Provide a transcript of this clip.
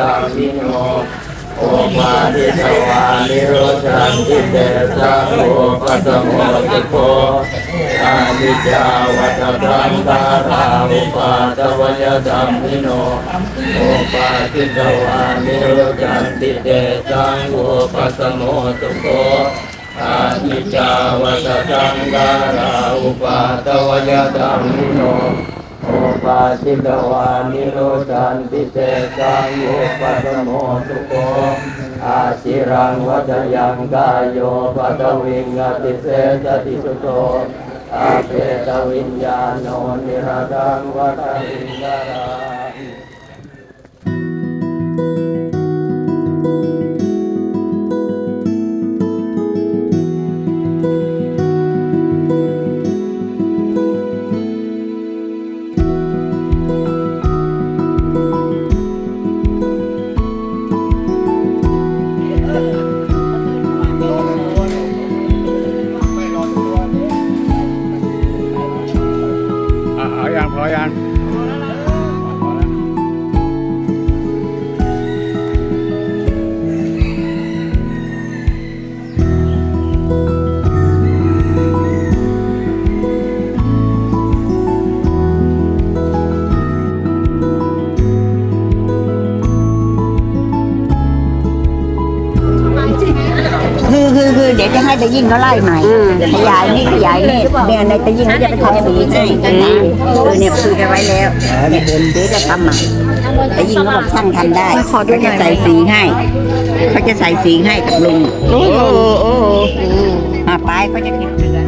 ตามิโนโอมาทิสวานิโรชันติเตสะโอปัสโมตุโคอานิจจาวัฏตังตาราอุปาตวยตัมมิโนโอปาทิสวานิโรชันติเตสะโอปัสโมตุโคอานิจจาวัฏตังการาอุปาตวยตัมมิโนโอ ปาจิตวานิโรจันติเตสังอุปสมโมสุโกอาชิรังวัจยังกายโยปัตวิงอติเสสติสุโตอาเปตวิญญาโนนิรดังวัฏวิงกา คือคือคือเดี๋ยวจะให้ตะยิ่งเขาไล่ใหม่ขยายนี่ขยายนี่เนี่ยในตะยิ่งเขาจะไปทำสีให้เออเนี่ยคุยกันไว้แล้วเนี่ยเดี๋ยวจะทำใหม่ตะยิ่งเขาบอกช่างทำได้เขาจะใส่สีให้เขาจะใส่สีให้กับลุงโอ้โหโอ้โหมาไปเขาจะเก็บเกลือ